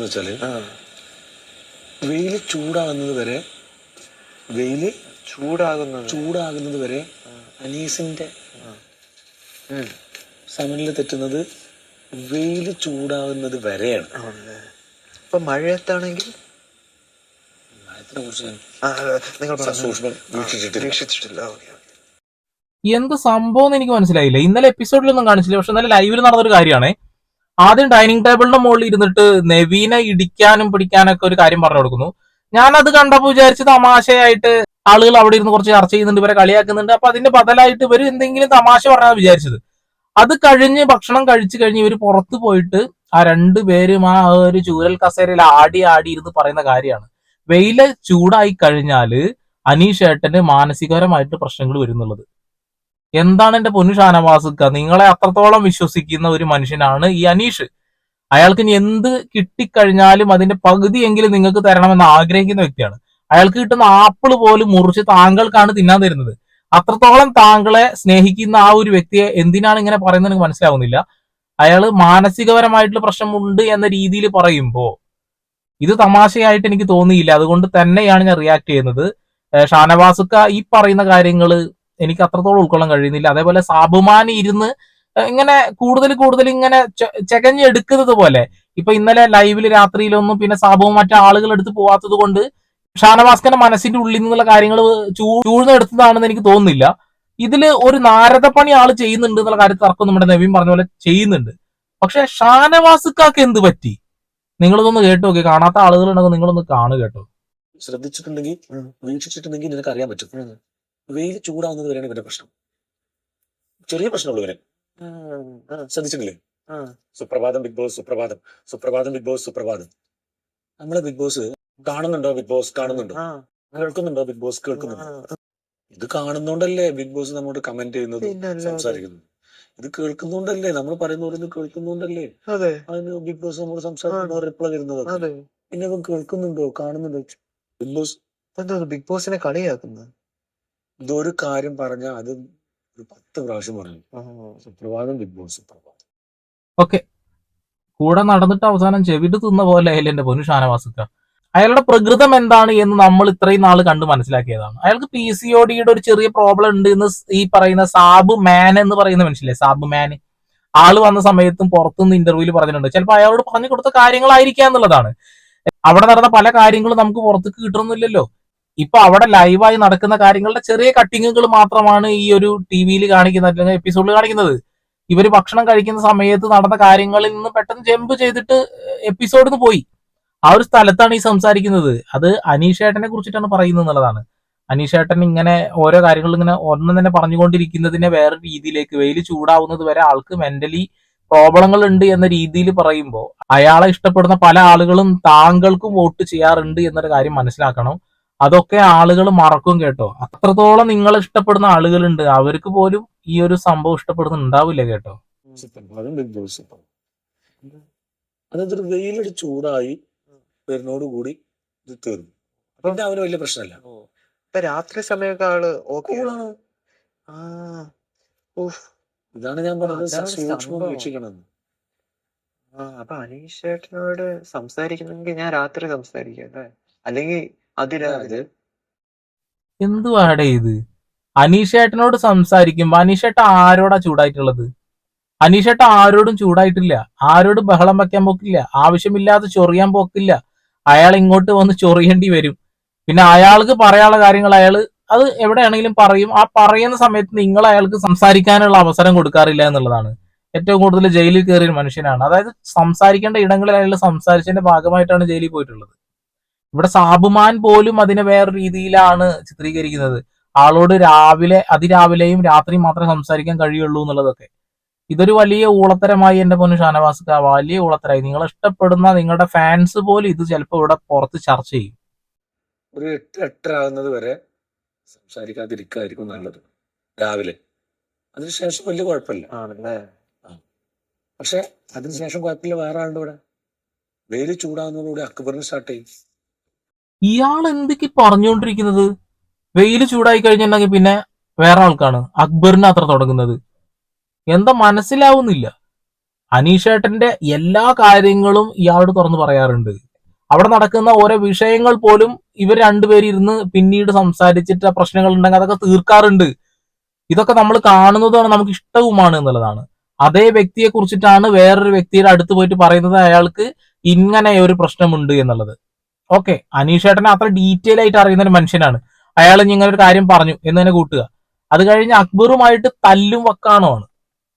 എന്ന് വെച്ചാൽ വെയിൽ ചൂടാകുന്നത് വരെ വെയിൽ ചൂടാകുന്ന ചൂടാകുന്നത് വരെ അനീസിന്റെ. സമനില തെറ്റുന്നത് വെയിൽ ചൂടാകുന്നത് വരെയാണ്. അപ്പൊ ഇപ്പൊ മഴയത്താണെങ്കിൽ? കുറിച്ച് നിങ്ങൾ വീക്ഷിച്ചിട്ടില്ല. എന്ത് സംഭവം എന്ന് എനിക്ക് മനസ്സിലായില്ല. ഇന്നലെ എപ്പിസോഡിലൊന്നും കാണിച്ചില്ല. പക്ഷെ ഇന്നലെ ലൈവിൽ നടന്നൊരു കാര്യമാണ്. ആദ്യം ഡൈനിങ് ടേബിളിന്റെ മുകളിൽ ഇരുന്നിട്ട് നെവീനെ ഇടിക്കാനും പിടിക്കാനൊക്കെ ഒരു കാര്യം പറഞ്ഞു കൊടുക്കുന്നു. ഞാൻ അത് കണ്ടപ്പോൾ വിചാരിച്ച് തമാശയായിട്ട് ആളുകൾ അവിടെ ഇരുന്ന് കുറച്ച് ചർച്ച ചെയ്യുന്നുണ്ട് ഇവരെ കളിയാക്കുന്നുണ്ട്. അപ്പൊ അതിന്റെ ബദലായിട്ട് ഇവർ എന്തെങ്കിലും തമാശ പറഞ്ഞാൽ വിചാരിച്ചത്. അത് കഴിഞ്ഞ് ഭക്ഷണം കഴിച്ചു കഴിഞ്ഞ് ഇവർ പുറത്തു പോയിട്ട് ആ രണ്ടു പേരും ആ ഒരു ചൂരൽ കസേരയിൽ ആടി ആടി ഇരുന്ന് പറയുന്ന കാര്യമാണ്. വെയിൽ ചൂടായി കഴിഞ്ഞാൽ അനീഷ് ഏട്ടന് മാനസികപരമായിട്ട് പ്രശ്നങ്ങൾ വരുന്നുള്ളത് എന്താണ് എന്റെ പൊന്നു ഷാനവാസുക്ക നിങ്ങളെ അത്രത്തോളം വിശ്വസിക്കുന്ന ഒരു മനുഷ്യനാണ് ഈ അനീഷ്. അയാൾക്ക് ഇനി എന്ത് കിട്ടിക്കഴിഞ്ഞാലും അതിന്റെ പകുതിയെങ്കിലും നിങ്ങൾക്ക് തരണമെന്ന് ആഗ്രഹിക്കുന്ന വ്യക്തിയാണ്. അയാൾക്ക് കിട്ടുന്ന ആപ്പിൾ പോലും മുറിച്ച് താങ്കൾക്കാണ് തിന്നാൻ തരുന്നത്. അത്രത്തോളം താങ്കളെ സ്നേഹിക്കുന്ന ആ ഒരു വ്യക്തിയെ എന്തിനാണ് ഇങ്ങനെ പറയുന്നത് എനിക്ക് മനസ്സിലാവുന്നില്ല. അയാൾ മാനസികപരമായിട്ടുള്ള പ്രശ്നമുണ്ട് എന്ന രീതിയിൽ പറയുമ്പോൾ ഇത് തമാശയായിട്ട് എനിക്ക് തോന്നിയില്ല. അതുകൊണ്ട് തന്നെയാണ് ഞാൻ റിയാക്ട് ചെയ്യുന്നത്. ഷാനവാസുക്ക ഈ പറയുന്ന കാര്യങ്ങൾ എനിക്ക് അത്രത്തോളം ഉൾക്കൊള്ളാൻ കഴിയുന്നില്ല. അതേപോലെ സാബുമാൻ ഇരുന്ന് ഇങ്ങനെ കൂടുതൽ കൂടുതൽ ഇങ്ങനെ ചെകഞ്ഞെടുക്കുന്നത് പോലെ. ഇപ്പൊ ഇന്നലെ ലൈവിൽ രാത്രിയിലൊന്നും പിന്നെ സാബുവും മറ്റു ആളുകൾ എടുത്ത് പോവാത്തത് കൊണ്ട് ഷാനവാസ്കന്റെ മനസ്സിന്റെ ഉള്ളിൽ നിന്നുള്ള കാര്യങ്ങൾ ചൂഴ്ന്നെടുത്തതാണെന്ന് എനിക്ക് തോന്നുന്നില്ല. ഇതിൽ ഒരു നാരദപ്പണി ആൾ ചെയ്യുന്നുണ്ട് എന്നുള്ള കാര്യത്തിൽ തർക്കം നമ്മുടെ നവീൻ പറഞ്ഞ പോലെ ചെയ്യുന്നുണ്ട്. പക്ഷെ ഷാനവാസുക്കാക്ക് എന്ത് പറ്റി? നിങ്ങളിതൊന്ന് കേട്ടു കാണാത്ത ആളുകളുണ്ടെങ്കിൽ നിങ്ങളൊന്ന് കാണു കേട്ടോ. ശ്രദ്ധിച്ചിട്ടുണ്ടെങ്കിൽ. വീക്ഷിച്ചിട്ടുണ്ടെങ്കിൽ നിനക്ക് അറിയാൻ പറ്റും. വെയിൽ ചൂടാവുന്നത് വരെയാണ് ഇവന്റെ പ്രശ്നം. ചെറിയ പ്രശ്നമുള്ളൂ ഇവന് ഉം, ശ്രദ്ധിച്ചിട്ടില്ലേ? സുപ്രഭാതം ബിഗ് ബോസ് സുപ്രഭാതം. സുപ്രഭാതം ബിഗ് ബോസ് സുപ്രഭാതം. നമ്മളെ ബിഗ് ബോസ് കാണുന്നുണ്ടോ ബിഗ് ബോസ്? കാണുന്നുണ്ടോ? കേൾക്കുന്നുണ്ടോ ബിഗ് ബോസ്? കേൾക്കുന്നുണ്ടോ? ഇത് കാണുന്നോണ്ടല്ലേ ബിഗ് ബോസ് നമ്മോട് കമന്റ് ചെയ്യുന്നത്? സംസാരിക്കുന്നു സംസാരിക്കുന്നത്. ഇത് കേൾക്കുന്നോണ്ടല്ലേ? നമ്മൾ പറയുന്ന പോലെ കേൾക്കുന്നോണ്ടല്ലേ? അതെ. അതിന് ബിഗ് ബോസ് നമ്മോട് സംസാരിക്കുന്ന റിപ്ലൈ തരുന്നത് പിന്നെ കേൾക്കുന്നുണ്ടോ? കാണുന്നുണ്ടോ? ബിഗ് ബോസ് ബിഗ് ബോസിനെ കളിയാക്കുന്നത്? ഇതൊരു കാര്യം പറഞ്ഞാൽ അത് ഒരു പത്ത് പ്രാവശ്യം പറഞ്ഞു. സുപ്രഭാതം ബിഗ് ബോസ് സുപ്രഭാതം. ഓക്കെ. കൂടെ നടന്നിട്ട് അവസാനം ചെവിട്ട് തിന്ന പോലെ ആയില്ല എന്റെ പൊന്നു ഷാനവാസുക്ക. അയാളുടെ പ്രകൃതം എന്താണ് എന്ന് നമ്മൾ ഇത്രയും നാൾ കണ്ട് മനസ്സിലാക്കിയതാണ്. അയാൾക്ക് പി സി ഒ ഡിയുടെ ഒരു ചെറിയ പ്രോബ്ലം ഉണ്ട് എന്ന് ഈ പറയുന്ന സാബ് മാൻ എന്ന് പറയുന്ന മനുഷ്യല്ലേ സാബ് മാൻ. ആൾ വന്ന സമയത്തും പുറത്തുനിന്ന് ഇന്റർവ്യൂവിൽ പറഞ്ഞിട്ടുണ്ട്. ചിലപ്പോൾ അയാളോട് പറഞ്ഞു കൊടുത്ത കാര്യങ്ങളായിരിക്കാം എന്നുള്ളതാണ്. അവിടെ നടന്ന പല കാര്യങ്ങളും നമുക്ക് പുറത്തേക്ക് കിട്ടുന്നില്ലല്ലോ ഇപ്പൊ അവിടെ ലൈവായി നടക്കുന്ന കാര്യങ്ങളുടെ ചെറിയ കട്ടിങ്ങുകൾ മാത്രമാണ് ഈ ഒരു ടി വിയിൽ കാണിക്കുന്നത് അല്ലെങ്കിൽ എപ്പിസോഡിൽ കാണിക്കുന്നത്. ഇവർ ഭക്ഷണം കഴിക്കുന്ന സമയത്ത് നടന്ന കാര്യങ്ങളിൽ നിന്ന് പെട്ടെന്ന് ജമ്പ് ചെയ്തിട്ട് എപ്പിസോഡിൽ നിന്ന് പോയി. ആ ഒരു സ്ഥലത്താണ് ഈ സംസാരിക്കുന്നത്. അത് അനീഷേട്ടനെ കുറിച്ചിട്ടാണ് പറയുന്നത് എന്നുള്ളതാണ്. അനീഷേട്ടൻ ഇങ്ങനെ ഓരോ കാര്യങ്ങളും ഇങ്ങനെ ഒന്നും തന്നെ പറഞ്ഞുകൊണ്ടിരിക്കുന്നതിനെ വേറെ രീതിയിലേക്ക് വെയിൽ ചൂടാവുന്നത് വരെ ആൾക്ക് മെന്റലി പ്രോബ്ലങ്ങൾ ഉണ്ട് എന്ന രീതിയിൽ പറയുമ്പോൾ അയാളെ ഇഷ്ടപ്പെടുന്ന പല ആളുകളും താങ്കൾക്കും വോട്ട് ചെയ്യാറുണ്ട് എന്നൊരു കാര്യം മനസ്സിലാക്കണം. അതൊക്കെ ആളുകൾ മറക്കും കേട്ടോ. അത്രത്തോളം നിങ്ങൾ ഇഷ്ടപ്പെടുന്ന ആളുകളുണ്ട്. അവർക്ക് പോലും ഈ ഒരു സംഭവം ഇഷ്ടപ്പെടുന്നുണ്ടാവില്ല കേട്ടോ. സുപ്രഭാതം ബിഗ് ബോസ് അതൊരു വെയിലടി ചൂടായി കൂടി ഇത് തീർന്നു. പിന്നെ അവന് വലിയ പ്രശ്നമല്ല. ഇപ്പൊ രാത്രി സമയമൊക്കെ ആൾ ഓക്കെ ആ ഉഫ്. ഇതാണ് ഞാൻ പറഞ്ഞത് സൂക്ഷ്മം. വീക്ഷിക്കണം അപ്പൊ അനീഷ് ചേട്ടനോട് സംസാരിക്കുന്നെങ്കിൽ ഞാൻ രാത്രി സംസാരിക്കാം അല്ലേ? അല്ലെങ്കിൽ അതിരാവിലെ എന്തുവാടെ ഇത്? അനീഷേട്ടനോട് സംസാരിക്കുമ്പോ അനീഷേട്ട ആരോടാ ചൂടായിട്ടുള്ളത്? അനീഷേട്ട ആരോടും ചൂടായിട്ടില്ല. ആരോടും ബഹളം വെക്കാൻ പോക്കില്ല. ആവശ്യമില്ലാതെ ചൊറിയാൻ പോക്കില്ല. അയാൾ ഇങ്ങോട്ട് വന്ന് ചൊറിയേണ്ടി വരും. പിന്നെ അയാൾക്ക് പറയാനുള്ള കാര്യങ്ങൾ അയാൾ അത് എവിടെയാണെങ്കിലും പറയും. ആ പറയുന്ന സമയത്ത് നിങ്ങൾ അയാൾക്ക് സംസാരിക്കാനുള്ള അവസരം കൊടുക്കാറില്ല എന്നുള്ളതാണ്. ഏറ്റവും കൂടുതൽ ജയിലിൽ കയറിയ മനുഷ്യനാണ്. അതായത് സംസാരിക്കേണ്ട ഇടങ്ങളിൽ അയാൾ സംസാരിച്ചതിന്റെ ഭാഗമായിട്ടാണ് ജയിലിൽ പോയിട്ടുള്ളത്. ഇവിടെ സാബുമാൻ പോലും അതിനെ വേറെ രീതിയിലാണ് ചിത്രീകരിക്കുന്നത്. ആളോട് രാവിലെ അതിരാവിലെയും രാത്രി മാത്രമേ സംസാരിക്കാൻ കഴിയുള്ളൂ എന്നുള്ളതൊക്കെ. ഇതൊരു വലിയ ഊളത്തരമായി എന്റെ പൊന്നു ഷാനവാസ്ക വലിയ ഊളത്തരായി നിങ്ങൾ ഇഷ്ടപ്പെടുന്ന നിങ്ങളുടെ ഫാൻസ് പോലും ഇത് ചിലപ്പോൾ ഇവിടെ പുറത്ത് ചർച്ച ചെയ്യും. ഒരു എട്ട് എട്ടരാകുന്നത് വരെ സംസാരിക്കാതിരിക്കായിരിക്കും നല്ലത്. രാവിലെ. അതിനുശേഷം വലിയ കുഴപ്പമില്ല. ആണല്ലേ? പക്ഷെ അതിനുശേഷം കുഴപ്പമില്ല. വേറെ ആളുടെ ഇവിടെ വെയിൽ ചൂടാകുന്നതോടുകൂടി അക്ബറിന് സ്റ്റാർട്ട് ചെയ്യും. ഇയാൾ എന്തൊക്കെ പറഞ്ഞുകൊണ്ടിരിക്കുന്നത്? വെയിൽ ചൂടായി കഴിഞ്ഞിട്ടുണ്ടെങ്കിൽ പിന്നെ വേറെ ആൾക്കാണ്. അക്ബറിന് അത്ര തുടങ്ങുന്നത്. എന്താ മനസ്സിലാവുന്നില്ല. അനീഷേട്ടന്റെ എല്ലാ കാര്യങ്ങളും ഇയാളോട് തുറന്നു പറയാറുണ്ട്. അവിടെ നടക്കുന്ന ഓരോ വിഷയങ്ങൾ പോലും ഇവർ രണ്ടുപേരും ഇരുന്ന് പിന്നീട് സംസാരിച്ചിട്ട് പ്രശ്നങ്ങൾ ഉണ്ടെങ്കിൽ അതൊക്കെ തീർക്കാറുണ്ട്. ഇതൊക്കെ നമ്മൾ കാണുന്നതാണ് നമുക്ക് ഇഷ്ടവുമാണ് എന്നുള്ളതാണ്. അതേ വ്യക്തിയെ കുറിച്ചിട്ടാണ് വേറൊരു വ്യക്തിയുടെ അടുത്ത് പോയിട്ട് പറയുന്നത് അയാൾക്ക് ഇങ്ങനെ ഒരു പ്രശ്നമുണ്ട് എന്നുള്ളത്. ഓക്കെ അനീഷേട്ടൻ അത്ര ഡീറ്റെയിൽ ആയിട്ട് അറിയുന്ന ഒരു മനുഷ്യനാണ്. അയാൾ ഇങ്ങനെ ഒരു കാര്യം പറഞ്ഞു എന്ന് തന്നെ കൂട്ടുക. അത് കഴിഞ്ഞ് അക്ബറുമായിട്ട് തല്ലും വക്കാണോ ആണ്.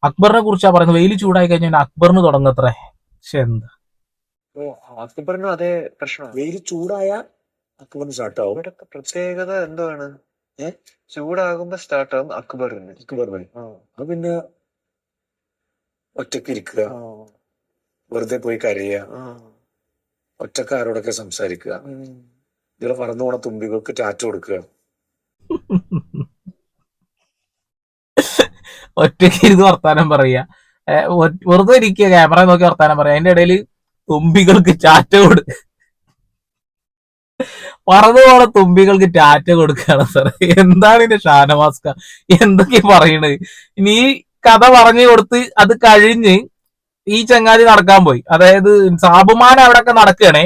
അക്ബറിനെ കുറിച്ചാ പറയുന്നത്. വെയിൽ ചൂടായി കഴിഞ്ഞാൽ അക്ബറിന് തുടങ്ങത്രേ പക്ഷെ എന്താ? ഓ അക്ബറിനും അതേ പ്രശ്നമാണ്. വെയിൽ ചൂടായ അക്ബറിന് സ്റ്റാർട്ട് ആവും. ഇവിടൊക്കെ പ്രത്യേകത എന്താണ്? ഏ? ചൂടാകുമ്പോ സ്റ്റാർട്ട് ആകും അക്ബറിന്. അക്ബറിന് ആ, അത് പിന്നെ ഒറ്റയ്ക്ക് ഇരിക്കുക. വെറുതെ പോയി കരയുക. ആ. ഒറ്റക്കാരോടൊക്കെ സംസാരിക്കുക. ഇതിലെ പറന്നു പോണ തുമ്പികൾക്ക് ടാറ്റ കൊടുക്കുക. ഒറ്റയ്ക്ക് ഇരുന്ന് വർത്താനം പറയുക വെറുതെ ഇരിക്കുക ക്യാമറ നോക്കി വർത്താനം പറയാം. അതിന്റെ ഇടയിൽ തുമ്പികൾക്ക് ചാറ്റ കൊടു പറന്നു പോണ തുമ്പികൾക്ക് ടാറ്റ കൊടുക്കുകയാണ് സാർ എന്താണ് ഇതിന്റെ ഷാനവാസ്ക? എന്തൊക്കെ പറയണത് ഇനി കഥ പറഞ്ഞു കൊടുത്ത് അത് കഴിഞ്ഞ് ഈ ചങ്ങാതി നടക്കാൻ പോയി. അതായത് സാബുമാൻ അവിടെയൊക്കെ നടക്കുകയാണേ.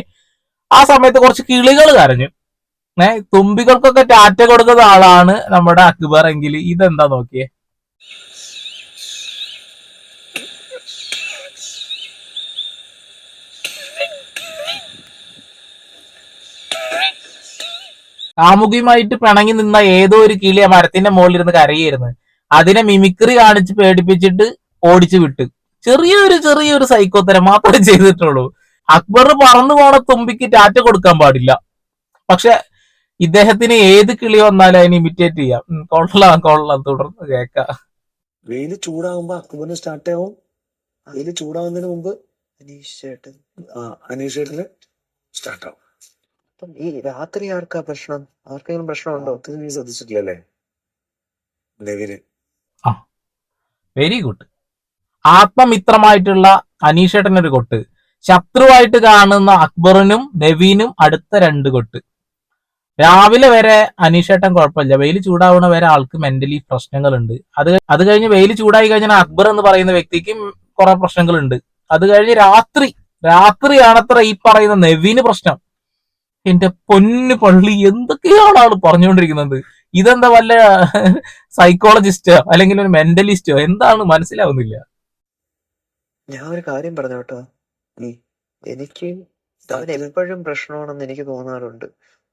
ആ സമയത്ത് കുറച്ച് കിളികൾ കരഞ്ഞു. ഏ തുമ്പികൾക്കൊക്കെ ടാറ്റ കൊടുക്കുന്ന ആളാണ് നമ്മുടെ അക്ബർ എങ്കിൽ ഇതെന്താ നോക്കിയേ? കാമുകിയുമായിട്ട് പിണങ്ങി നിന്ന ഏതോ ഒരു കിളി ആ മരത്തിന്റെ മുകളിൽ ഇരുന്ന് കരയായിരുന്നു. അതിനെ മിമിക്രി കാണിച്ച് പേടിപ്പിച്ചിട്ട് ഓടിച്ചു വിട്ട്. ചെറിയൊരു ചെറിയൊരു സൈക്കോത്തരം മാത്രമേ ചെയ്തിട്ടുള്ളൂ. അക്ബർ പറന്നു പോണ തുമ്പിക്ക് ടാറ്റ കൊടുക്കാൻ പാടില്ല. പക്ഷെ ഇദ്ദേഹത്തിന് ഏത് കിളി വന്നാലും അതിന് ഇമിറ്റേറ്റ് ചെയ്യാം. കൊള്ളാം കൊള്ളാം. തുടർന്ന് കേക്കാം വെയിൽ ചൂടാകുമ്പോ അക്ബറിന് സ്റ്റാർട്ട് ആവും. വെയിൽ ചൂടാവുന്നതിന് മുമ്പ് അനീഷ് ചേട്ടൻ ആ അനീഷേട്ടിന് സ്റ്റാർട്ട് ആവും. അപ്പം ഈ രാത്രി ആർക്കാ പ്രശ്നം? ആർക്കെങ്കിലും പ്രശ്നമുണ്ടോ? ഒത്തിരി നീ ശ്രദ്ധിച്ചിട്ടില്ലല്ലേ? നെവിന് വെരി ഗുഡ് ആത്മമിത്രമായിട്ടുള്ള അനീഷേട്ടനൊരു കൊട്ട്. ശത്രുവായിട്ട് കാണുന്ന അക്ബറിനും നവീനും അടുത്ത രണ്ട് കൊട്ട്. രാവിലെ വരെ അനീഷേട്ടൻ കുഴപ്പമില്ല. വെയിൽ ചൂടാവുന്ന വരെ ആൾക്ക് മെന്റലി പ്രശ്നങ്ങളുണ്ട്. അത് അത് കഴിഞ്ഞ് വെയിൽ ചൂടായി കഴിഞ്ഞാൽ അക്ബർ എന്ന് പറയുന്ന വ്യക്തിക്കും കുറെ പ്രശ്നങ്ങളുണ്ട്. അത് കഴിഞ്ഞ് രാത്രി രാത്രിയാണത്ര ഈ പറയുന്ന നെവിന് പ്രശ്നം. എന്റെ പൊന്നു പള്ളി എന്തൊക്കെയാണ് ആൾ പറഞ്ഞുകൊണ്ടിരിക്കുന്നത്? ഇതെന്താ വല്ല സൈക്കോളജിസ്റ്റോ അല്ലെങ്കിൽ ഒരു മെന്റലിസ്റ്റോ എന്താണ്? മനസ്സിലാവുന്നില്ല. ഞാൻ ഒരു കാര്യം പറഞ്ഞു കേട്ടോ എനിക്ക് അവൻ എപ്പോഴും പ്രശ്നമാണെന്ന് എനിക്ക് തോന്നാറുണ്ട്.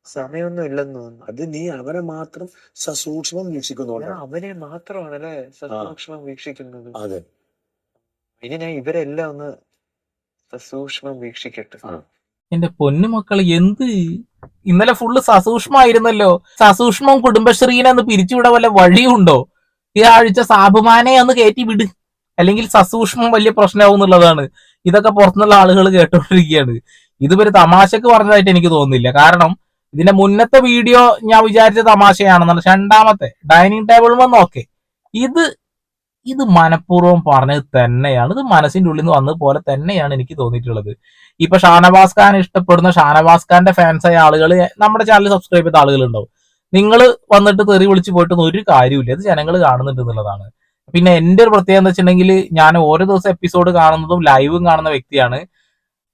സമയമൊന്നും ഇല്ലെന്ന് തോന്നുന്നു. അത് നീ അവനെ മാത്രം സസൂക്ഷ്മം വീക്ഷിക്കുന്നു അവനെ അവനെ മാത്രമാണല്ലേ സസൂക്ഷ്മം വീക്ഷിക്കുന്നത്? അതെ. ഇനി ഞാൻ ഇവരെല്ലാം ഒന്ന് സസൂക്ഷ്മം വീക്ഷിക്കട്ടെ. എന്റെ പൊന്നു മക്കൾ എന്ത്? ഇന്നലെ ഫുള്ള് സസൂക്ഷ്മായിരുന്നല്ലോ. സസൂക്ഷ്മം കുടുംബശ്രീനെ ഒന്ന് പിരിച്ചുവിടാൻ വല്ല വഴിയുണ്ടോ? ഈ ആഴ്ച സാബുമാനെ ഒന്ന് കയറ്റി വിട്. അല്ലെങ്കിൽ സസൂക്ഷ്മം വലിയ പ്രശ്നമാവും എന്നുള്ളതാണ്. ഇതൊക്കെ പുറത്തുനിന്നുള്ള ആളുകൾ കേട്ടോണ്ടിരിക്കുകയാണ് ഇതൊരു തമാശക്ക് പറഞ്ഞതായിട്ട് എനിക്ക് തോന്നുന്നില്ല. കാരണം ഇതിന്റെ മുന്നത്തെ വീഡിയോ ഞാൻ വിചാരിച്ച തമാശയാണെന്നാണ്. രണ്ടാമത്തെ ഡൈനിങ് ടേബിൾ വന്ന്. ഓക്കെ. ഇത് ഇത് മനഃപൂർവം പറഞ്ഞത് തന്നെയാണ്. ഇത് മനസ്സിന്റെ ഉള്ളിൽ നിന്ന് വന്നത് പോലെ തന്നെയാണ് എനിക്ക് തോന്നിയിട്ടുള്ളത്. ഇപ്പൊ ഷാനവാസ് ഖാൻ ഇഷ്ടപ്പെടുന്ന ഷാനവാസ് ഖാന്റെ ഫാൻസായ ആളുകൾ നമ്മുടെ ചാനൽ സബ്സ്ക്രൈബ് ചെയ്ത ആളുകൾ ഉണ്ടാവും. നിങ്ങൾ വന്നിട്ട് തെറി വിളിച്ച് പോയിട്ടൊന്നും ഒരു കാര്യമില്ല ഇത് ജനങ്ങൾ കാണുന്നുണ്ട് എന്നുള്ളതാണ്. പിന്നെ എന്റെ ഒരു പ്രത്യേകത എന്ന് വെച്ചിട്ടുണ്ടെങ്കിൽ ഞാൻ ഓരോ ദിവസം എപ്പിസോഡ് കാണുന്നതും ലൈവും കാണുന്ന വ്യക്തിയാണ്.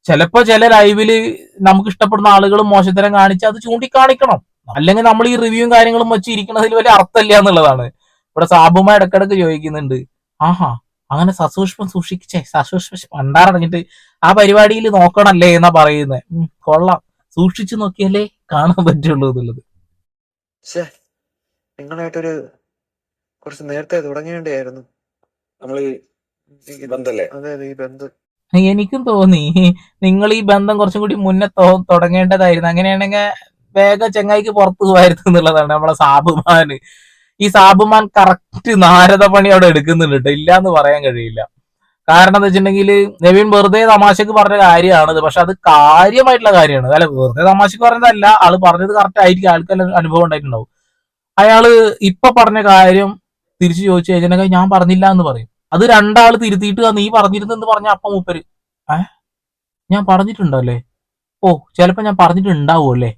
ചിലപ്പോൾ ചില ലൈവിൽ നമുക്ക് ഇഷ്ടപ്പെടുന്ന ആളുകൾ മോശത്തരം കാണിച്ച് അത് ചൂണ്ടിക്കാണിക്കണം. അല്ലെങ്കിൽ നമ്മൾ ഈ റിവ്യൂവും കാര്യങ്ങളും വെച്ച് ഇരിക്കുന്നതിൽ വലിയ അർത്ഥമില്ല എന്നുള്ളതാണ്. ഇവിടെ സാബുമായി ഇടക്കിടക്ക് ചോദിക്കുന്നുണ്ട്. ആഹാ അങ്ങനെ സസൂക്ഷ്മം സൂക്ഷിച്ചേ സസൂക്ഷ്മം പണ്ടാറടങ്ങിട്ട് ആ പരിപാടിയിൽ നോക്കണല്ലേ എന്നാ പറയുന്നത് കൊള്ളാം. സൂക്ഷിച്ചു നോക്കിയാലേ കാണാൻ പറ്റുള്ളൂ എന്നുള്ളത്. നിങ്ങളായിട്ടൊരു കുറച്ച് നേരത്തെ തുടങ്ങേണ്ടിയായിരുന്നു. നമ്മൾ ഈ ബന്ധല്ലേ? അതെ അതെ ഈ ബന്ധം. എനിക്കും തോന്നി. നിങ്ങൾ ഈ ബന്ധം കുറച്ചും കൂടി മുന്നേ തുടങ്ങേണ്ടതായിരുന്നു. അങ്ങനെയാണെങ്കിൽ വേഗം ചെങ്ങായിക്ക് പുറത്തു പോകായിരുന്നു എന്നുള്ളതാണ് നമ്മളെ സാബുമാൻ ഈ സാബുമാൻ കറക്റ്റ് നാരദ പണി അവിടെ എടുക്കുന്നുണ്ട്. ഇല്ല എന്ന് പറയാൻ കഴിയില്ല. കാരണം എന്താ വെച്ചിട്ടുണ്ടെങ്കിൽ നവീൻ വെറുതെ തമാശക്ക് പറഞ്ഞ കാര്യമാണത് പക്ഷെ അത് കാര്യമായിട്ടുള്ള കാര്യമാണ് അല്ല വെറുതെ തമാശക്ക് പറഞ്ഞതല്ല. ആൾ പറഞ്ഞത് കറക്റ്റ് ആയിരിക്കും. ആൾക്കാർ അനുഭവം ഉണ്ടായിട്ടുണ്ടാവും. അയാൾ ഇപ്പൊ പറഞ്ഞ കാര്യം തിരിച്ചു ചോദിച്ചു കഴിഞ്ഞാൽ ഞാൻ പറഞ്ഞില്ല എന്ന് പറയും. അത് രണ്ടാൾ തിരുത്തിയിട്ട് നീ പറഞ്ഞിരുന്നു എന്ന് പറഞ്ഞ അപ്പം മൂപ്പര്. ഏ? ഞാൻ പറഞ്ഞിട്ടുണ്ടോ അല്ലേ ഓ ചിലപ്പോ ഞാൻ പറഞ്ഞിട്ടുണ്ടാവും അല്ലേ?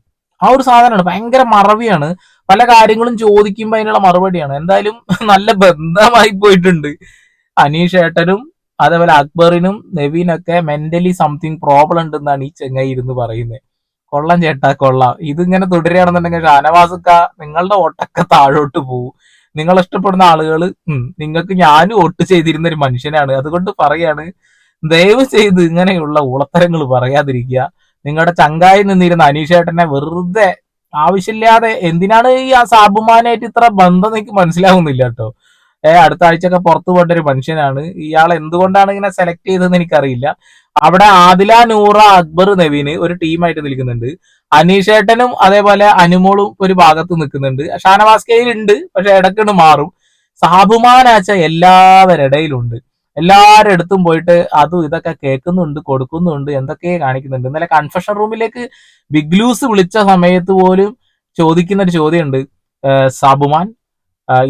ആ ഒരു സാധനമാണ്. ഭയങ്കര മറവിയാണ്. പല കാര്യങ്ങളും ചോദിക്കുമ്പോൾ അതിനുള്ള മറുപടിയാണ്. എന്തായാലും നല്ല ബന്ധമായി പോയിട്ടുണ്ട്. അനീഷ് ഏട്ടനും അതേപോലെ അക്ബറിനും നവീനൊക്കെ മെന്റലി സംതിങ് പ്രോബ്ലം ഉണ്ടെന്നാണ് ഈ ചെങ്ങായി ഇരുന്ന് പറയുന്നത് കൊള്ളാം ചേട്ടാ കൊള്ളാം. ഇതിങ്ങനെ തുടരുകയാണെന്നുണ്ടെങ്കിൽ ഷാനവാസക്ക നിങ്ങളുടെ ഓട്ടൊക്കെ താഴോട്ട് പോകും നിങ്ങൾ ഇഷ്ടപ്പെടുന്ന ആളുകൾ നിങ്ങൾക്ക് ഞാനും വോട്ട് ചെയ്തിരുന്ന ഒരു മനുഷ്യനാണ്. അതുകൊണ്ട് പറയാണ് ദയവ് ചെയ്ത് ഇങ്ങനെയുള്ള ഉളത്തരങ്ങൾ പറയാതിരിക്കുക. നിങ്ങളുടെ ചങ്കായി നിന്നിരുന്ന അനീഷേട്ടനെ വെറുതെ ആവശ്യമില്ലാതെ എന്തിനാണ് ഈ ആ സാബുമാനായിട്ട് ഇത്ര ബന്ധം എനിക്ക് മനസ്സിലാവുന്നില്ല കേട്ടോ. ഏ അടുത്ത ആഴ്ചയൊക്കെ പുറത്തു പോകേണ്ട ഒരു മനുഷ്യനാണ്. ഇയാൾ എന്തുകൊണ്ടാണ് ഇങ്ങനെ സെലക്ട് ചെയ്തതെന്ന് എനിക്കറിയില്ല. അവിടെ ആദില നൂറ അക്ബർ നവീന് ഒരു ടീമായിട്ട് നിൽക്കുന്നുണ്ട്. അനീഷേട്ടനും അതേപോലെ അനുമോളും ഒരു ഭാഗത്ത് നിൽക്കുന്നുണ്ട്. ഷാനവാസ് കെയിൽ ഉണ്ട് പക്ഷെ ഇടയ്ക്കിട് മാറും. സാബുമാനാച്ച എല്ലാവരുടെ ഇടയിലുണ്ട്. എല്ലാവരുടെ അടുത്തും പോയിട്ട് അതും ഇതൊക്കെ കേൾക്കുന്നുണ്ട് കൊടുക്കുന്നുണ്ട് എന്തൊക്കെ കാണിക്കുന്നുണ്ട്. ഇന്നലെ കൺഫഷൻ റൂമിലേക്ക് ബിഗ് ലൂസ് വിളിച്ച സമയത്ത് പോലും ചോദിക്കുന്ന ഒരു ചോദ്യമുണ്ട്. ഏഹ് സാബുമാൻ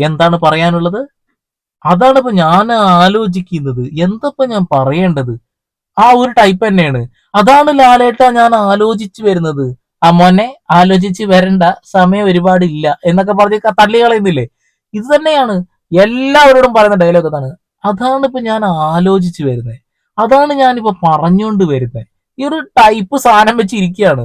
എന്താണ് പറയാനുള്ളത്? അതാണ് ഇപ്പൊ ഞാൻ ആലോചിക്കുന്നത്. എന്തപ്പോ ഞാൻ പറയേണ്ടത്? ആ ഒരു ടൈപ്പ് തന്നെയാണ്. അതാണ് ലാലേട്ട ഞാൻ ആലോചിച്ച് വരുന്നത്. ആ മോനെ ആലോചിച്ച് വരണ്ട. സമയം ഒരുപാടില്ല എന്നൊക്കെ പറഞ്ഞ് തള്ളി കളയുന്നില്ലേ? ഇത് തന്നെയാണ്. എല്ലാവരോടും പറയുന്ന ഡയലോഗ് അതാണ്. അതാണ് ഇപ്പൊ ഞാൻ ആലോചിച്ച് വരുന്നത് അതാണ് ഞാനിപ്പോ പറഞ്ഞുകൊണ്ട് വരുന്നത് ഈ ഒരു ടൈപ്പ് സാധനം വെച്ച് ഇരിക്കുകയാണ്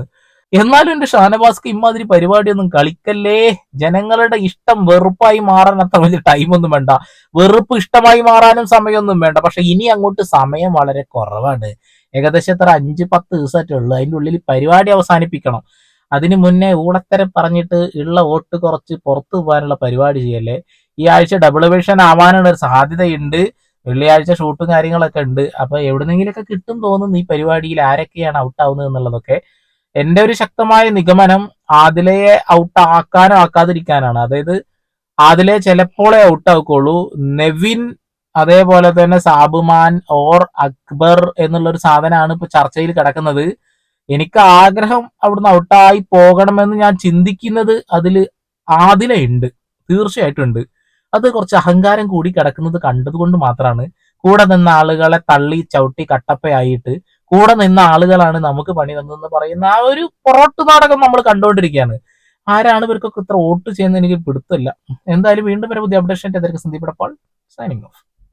എന്നാലും എന്റെ ഷാനവാസ്ക്ക് ഇമാതിരി പരിപാടിയൊന്നും കളിക്കല്ലേ? ജനങ്ങളുടെ ഇഷ്ടം വെറുപ്പായി മാറാൻ അത്ര വലിയ ടൈമൊന്നും വേണ്ട. വെറുപ്പ് ഇഷ്ടമായി മാറാനും സമയമൊന്നും വേണ്ട. പക്ഷെ ഇനി അങ്ങോട്ട് സമയം വളരെ കുറവാണ്. ഏകദേശം എത്ര? അഞ്ച് പത്ത് ദിവസമായിട്ടേ ഉള്ളൂ. അതിന്റെ ഉള്ളിൽ പരിപാടി അവസാനിപ്പിക്കണം. അതിന് മുന്നേ ഊളത്തരം പറഞ്ഞിട്ട് ഉള്ള വോട്ട് കുറച്ച് പുറത്തു പോകാനുള്ള പരിപാടി ചെയ്യല്ലേ? ഈ ആഴ്ച ഡബിൾ വിഷൻ ആവാനുള്ള ഒരു സാധ്യതയുണ്ട്. വെള്ളിയാഴ്ച ഷൂട്ടും കാര്യങ്ങളൊക്കെ ഉണ്ട്. അപ്പൊ എവിടുന്നെങ്കിലൊക്കെ കിട്ടും തോന്നുന്നു ഈ പരിപാടിയിൽ ആരൊക്കെയാണ് ഔട്ട് ആവുന്നത് എന്നുള്ളതൊക്കെ. എന്റെ ഒരു ശക്തമായ നിഗമനം ആദിലയെ ഔട്ട് ആക്കാനോ ആക്കാതിരിക്കാനാണ്. അതായത് ആദിലെ ചിലപ്പോഴേ ഔട്ട് ആക്കുള്ളൂ നെവിൻ അതേപോലെ തന്നെ സാബുമാൻ ഓർ അക്ബർ എന്നുള്ള ഒരു സാധനമാണ് ഇപ്പൊ ചർച്ചയിൽ കിടക്കുന്നത്. എനിക്ക് ആഗ്രഹം അവിടുന്ന് ഔട്ടായി പോകണമെന്ന് ഞാൻ ചിന്തിക്കുന്നത് അതിൽ ആദിലയുണ്ട്. തീർച്ചയായിട്ടും ഉണ്ട് അത് കുറച്ച് അഹങ്കാരം കൂടി കിടക്കുന്നത് കണ്ടതുകൊണ്ട് മാത്രമാണ്. കൂടെ നിന്ന ആളുകളെ തള്ളി ചവിട്ടി കട്ടപ്പയായിട്ട് കൂടെ നിന്ന ആളുകളാണ് നമുക്ക് പണി തന്നതെന്ന് പറയുന്ന ആ ഒരു പൊറോട്ട് നാടകം നമ്മൾ കണ്ടുകൊണ്ടിരിക്കുകയാണ് ആരാണ് ഇവർക്കൊക്കെ ഇത്ര വോട്ട് ചെയ്യുന്നത് എനിക്ക് പിടുത്തമില്ല. എന്തായാലും വീണ്ടും വരെ പുതിയ അപ്ഡേഷൻ എതിർക്ക് സന്ദീപ് സൈനിങ് ഓഫ്